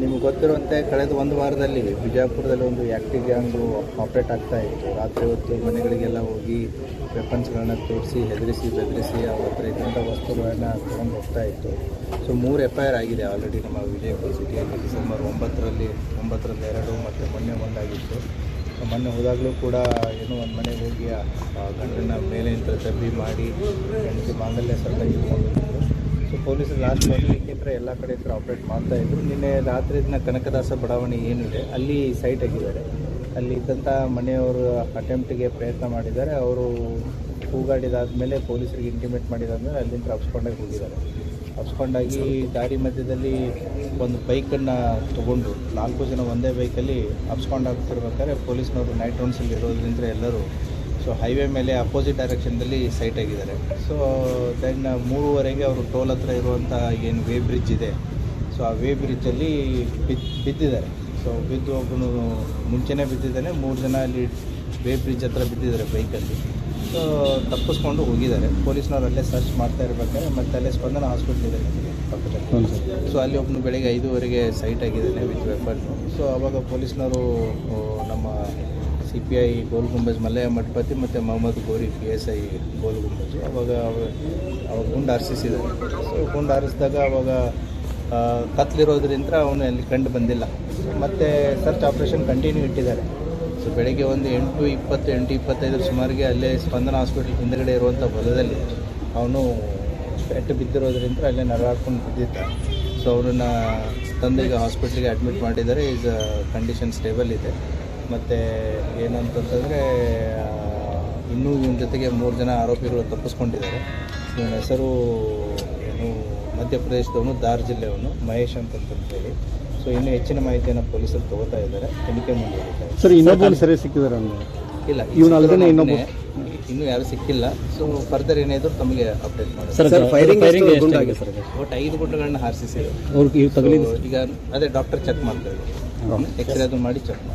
ನಿಮ್ಗೆ ಗೊತ್ತಿರುವಂತೆ ಕಳೆದ ಒಂದು ವಾರದಲ್ಲಿ ಬಿಜಾಪುರದಲ್ಲಿ ಒಂದು ಆ್ಯಕ್ಟಿವ್ ಗ್ಯಾಂಗು ಆಪ್ರೇಟ್ ಆಗ್ತಾ ಇತ್ತು. ರಾತ್ರಿ ಹೊತ್ತು ಮನೆಗಳಿಗೆಲ್ಲ ಹೋಗಿ ವೆಪನ್ಸ್ಗಳನ್ನ ತೋರಿಸಿ, ಹೆದರಿಸಿ, ಬೆದರಿಸಿ ಅವ್ರ ಹತ್ರ ಇದ್ದಂಥ ವಸ್ತುಗಳನ್ನ ತೊಗೊಂಡು ಹೋಗ್ತಾ ಇತ್ತು. ಸೊ ಮೂರು ಎಫ್ ಐ ಆರ್ ಆಗಿದೆ ಆಲ್ರೆಡಿ ನಮ್ಮ ವಿಜಯಪುರ ಸಿಟಿಯಲ್ಲಿ ಡಿಸೆಂಬರ್ ಒಂಬತ್ತರಲ್ಲಿ ಒಂಬತ್ತರಲ್ಲಿ ಎರಡು ಮತ್ತು ಮೊನ್ನೆ ಒಂದಾಗಿತ್ತು. ಮೊನ್ನೆ ಹೋದಾಗಲೂ ಕೂಡ ಏನೋ ಒಂದು ಮನೆಗೆ ಹೋಗಿ ಆ ಗಂಡನ ಮೇಲೆ ಇಂಥ ಮಾಡಿ, ಹೆಂಡತಿ ಮಾಂಗಲ್ಯ ಸರ್ಕಾರ ಇಟ್ಕೊಂಡಿದ್ರು ಸೊ ಪೊಲೀಸರು ಲಾಸ್ಟ್ ಮೊದಲಿಕ್ಕಿಂತ ಎಲ್ಲ ಕಡೆ ಹತ್ರ ಆಪ್ರೇಟ್ ಮಾಡ್ತಾ ಇದ್ರು. ನಿನ್ನೆ ರಾತ್ರಿ ದಿನ ಕನಕದಾಸ ಬಡಾವಣೆ ಏನಿದೆ ಅಲ್ಲಿ ಸೈಟ್ ಆಗಿದ್ದಾರೆ ಅಲ್ಲಿ ಇದ್ದಂಥ ಮನೆಯವರು ಅಟೆಂಪ್ಟಿಗೆ ಪ್ರಯತ್ನ ಮಾಡಿದ್ದಾರೆ. ಅವರು ಕೂಗಾಡಿದಾದ್ಮೇಲೆ ಪೊಲೀಸರಿಗೆ ಇಂಟಿಮೇಟ್ ಮಾಡಿದಾದ್ಮೇಲೆ ಅಲ್ಲಿಂದ ಅಪ್ಸ್ಕೊಂಡಾಗಿ ಹೋಗಿದ್ದಾರೆ. ಅಪ್ಸ್ಕೊಂಡಾಗಿ ದಾರಿ ಮಧ್ಯದಲ್ಲಿ ಒಂದು ಬೈಕನ್ನು ತೊಗೊಂಡು ನಾಲ್ಕು ಜನ ಒಂದೇ ಬೈಕಲ್ಲಿ ಅಪ್ಸ್ಕೊಂಡು ಆಗ್ತಿರ್ಬೇಕಾದ್ರೆ ಪೊಲೀಸ್ನವರು ನೈಟ್ ರೌಂಡ್ಸಲ್ಲಿ ಇರೋದ್ರಿಂದ ಎಲ್ಲರೂ ಸೊ ಹೈವೇ ಮೇಲೆ ಅಪೋಸಿಟ್ ಡೈರೆಕ್ಷನ್ದಲ್ಲಿ ಸೈಟ್ ಆಗಿದ್ದಾರೆ. ಸೊ ದೆನ್ ಮೂರುವರೆಗೆ ಅವರು ಟೋಲ್ ಹತ್ರ ಇರುವಂಥ ಏನು ವೇ ಬ್ರಿಡ್ಜ್ ಇದೆ. ಸೊ ಆ ವೇ ಬ್ರಿಡ್ಜಲ್ಲಿ ಬಿದ್ದು ಬಿದ್ದಿದ್ದಾರೆ. ಸೊ ಬಿದ್ದು ಒಬ್ಬನು ಮುಂಚೆನೇ ಬಿದ್ದಿದ್ದಾನೆ ಮೂರು ಜನ ಅಲ್ಲಿ ವೇ ಬ್ರಿಡ್ಜ್ ಹತ್ರ ಬಿದ್ದಿದ್ದಾರೆ ಬೈಕಲ್ಲಿ. ಸೊ ತಪ್ಪಿಸ್ಕೊಂಡು ಹೋಗಿದ್ದಾರೆ. ಪೊಲೀಸ್ನವ್ರು ಅಲ್ಲೇ ಸರ್ಚ್ ಮಾಡ್ತಾ ಇರ್ಬೇಕಾದ್ರೆ ಮತ್ತೆ ಅಲ್ಲೇ ಸ್ಪಂದನ ಹಾಸ್ಪಿಟ್ಲ್ ಇದೆ ಪಕ್ಕದಲ್ಲಿ ಸೊ ಅಲ್ಲಿ ಒಬ್ಬನು ಬೆಳಗ್ಗೆ ಐದೂವರೆಗೆ ಸೈಟ್ ಆಗಿದ್ದಾನೆ ವಿತ್ ವೆಪನ್. ಸೊ ಅವಾಗ ಪೊಲೀಸ್ನವರು ನಮ್ಮ C P I Gol Gumbaz Mallayya Mathapati ಮತ್ತು Mohammed Gori P S I Gol Gumbaz. ಅವಾಗ ಅವ- ಅವಾಗ ಗುಂಡು ಹಾರಿಸಿದ್ದಾರೆ ಸೊ ಗುಂಡು ಹಾರಿಸಿದಾಗ ಅವಾಗ ಕತ್ಲಿರೋದ್ರಿಂದ ಅವನು ಅಲ್ಲಿ ಕಂಡು ಬಂದಿಲ್ಲ. ಮತ್ತು ಸರ್ಚ್ ಆಪ್ರೇಷನ್ ಕಂಟಿನ್ಯೂ ಇಟ್ಟಿದ್ದಾರೆ. ಸೊ ಬೆಳಗ್ಗೆ ಒಂದು ಎಂಟು ಇಪ್ಪತ್ತು, ಎಂಟು ಇಪ್ಪತ್ತೈದು ಸುಮಾರಿಗೆ ಅಲ್ಲೇ ಸ್ಪಂದನ ಹಾಸ್ಪಿಟಲ್ ಹಿಂದುಗಡೆ ಇರುವಂಥ ಹೊಲದಲ್ಲಿ ಅವನು ಪೆಟ್ಟು ಬಿದ್ದಿರೋದ್ರಿಂದ ಅಲ್ಲೇ ನರಳಾಡ್ಕೊಂಡು ಬಿದ್ದಿದ್ದ. ಸೊ ಅವ್ರನ್ನ ತಂದೆಗೆ ಹಾಸ್ಪಿಟ್ಲಿಗೆ ಅಡ್ಮಿಟ್ ಮಾಡಿದ್ದಾರೆ. ಈಸ್ ಕಂಡೀಷನ್ ಸ್ಟೇಬಲ್ ಇದೆ. ಮತ್ತು ಏನಂತಂತಂದರೆ ಇನ್ನೂ ಇವನ ಜೊತೆಗೆ ಮೂರು ಜನ ಆರೋಪಿಗಳು ತಪ್ಪಿಸ್ಕೊಂಡಿದ್ದಾರೆ. ಇವನ ಹೆಸರು ಏನು ಮಧ್ಯಪ್ರದೇಶದವನು ಧಾರ್ ಜಿಲ್ಲೆಯವನು ಮಹೇಶ್ ಅಂತ ಹೇಳಿ ಸೊ ಇನ್ನೂ ಹೆಚ್ಚಿನ ಮಾಹಿತಿಯನ್ನು ಪೊಲೀಸರು ತಗೋತಾ ಇದ್ದಾರೆ. ತನಿಖೆ ಮುಂದುವರಿತಾರೆ ಸರ್ ಇನ್ನೊಬ್ಬರು ಸರಿ ಸಿಕ್ಕಿದ್ದಾರೆ ಅಂದ್ರೆ? ಇಲ್ಲ ಇವನ ಇನ್ನೊಬ್ಬ- ಇನ್ನೂ ಯಾರು ಸಿಕ್ಕಿಲ್ಲ. ಸೊ ಫರ್ದರ್ ಏನಾದರೂ ತಮಗೆ ಅಪ್ಡೇಟ್ ಮಾಡಿ ಸರ್ ಫೈರಿಂಗ್ ಸರ್ ಒಟ್ಟು ಐದು ಗುಂಡುಗಳನ್ನ ಹಾರಿಸಿದ್ರು ಅವ್ರಿಗೆ ಇವ್ ತಗಲಿ ಈಗ ಅದೇ ಡಾಕ್ಟರ್ ಚೆಕ್ ಮಾಡ್ತಾರೆ ಎಕ್ಸ್ರೇ ಅದು ಮಾಡಿ ಚೆಕ್